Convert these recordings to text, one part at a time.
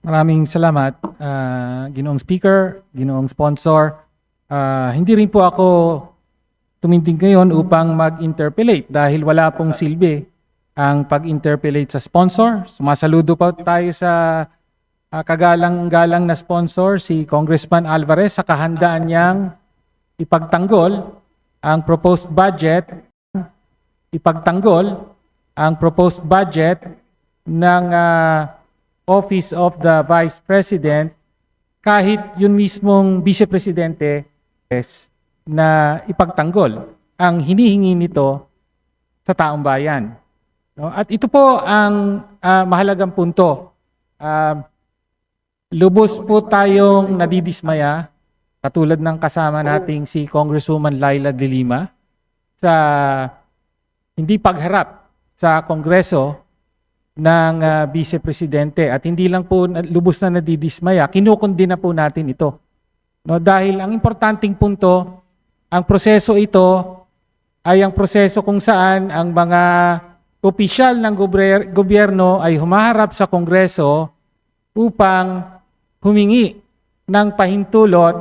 Maraming salamat, ah, Ginoong Speaker, Ginoong Sponsor. Ah, hindi rin po ako tumindig ngayon upang mag-interpellate dahil wala pong silbi ang pag-interpellate sa sponsor. Sumasaludo pa tayo sa ah, kagalang-galang na sponsor, si Congressman Alvarez, sa kahandaan niyang ipagtanggol ang proposed budget, ipagtanggol ang proposed budget ng ah, Office of the Vice President kahit yun mismong Vice Presidente yes, na ipagtanggol ang hinihingi nito sa taong bayan. No? At ito po ang ah, mahalagang punto. Ah, lubos po tayong nadidismaya katulad ng kasama nating si Congresswoman Laila De Lima sa hindi pagharap sa Kongreso ng ah, Vice Presidente at hindi lang po lubos na nadidismaya, kinukundi na po natin ito. No, dahil ang importanteng punto, ang proseso ito ay ang proseso kung saan ang mga opisyal ng gobyerno ay humaharap sa Kongreso upang humingi ng pahintulot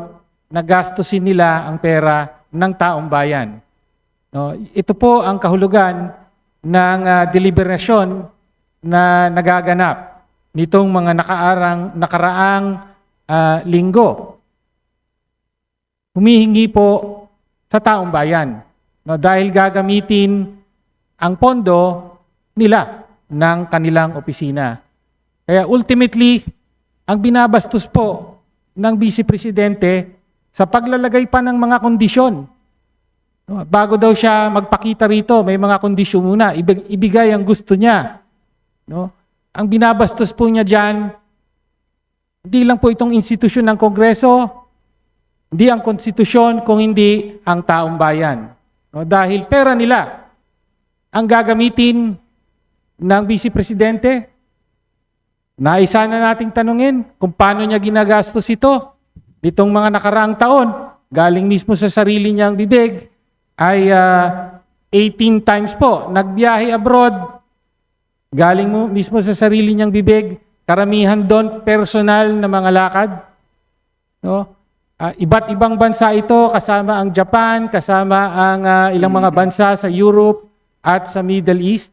na gastusin nila ang pera ng taong bayan. No, ito po ang kahulugan ng ah, deliberasyon na nagaganap nitong mga nakaarang nakaraang ah, linggo. Humihingi po sa taong bayan no, dahil gagamitin ang pondo nila ng kanilang opisina. Kaya ultimately, ang binabastos po ng Vice Presidente sa paglalagay pa ng mga kondisyon Bago daw siya magpakita rito, may mga kondisyon muna. Ibig, ibigay ang gusto niya. No? Ang binabastos po niya dyan, hindi lang po itong institusyon ng Kongreso, hindi ang konstitusyon, kung hindi ang taong bayan. No? Dahil pera nila ang gagamitin ng Vice Presidente. Naisa na nating tanungin kung paano niya ginagastos ito nitong mga nakaraang taon. Galing mismo sa sarili niyang bibig, ay ah, 18 times po nagbiyahe abroad. Galing mo mismo sa sarili niyang bibig, karamihan doon personal na mga lakad. No? Ah, iba't ibang bansa ito, kasama ang Japan, kasama ang ah, ilang mga bansa sa Europe at sa Middle East.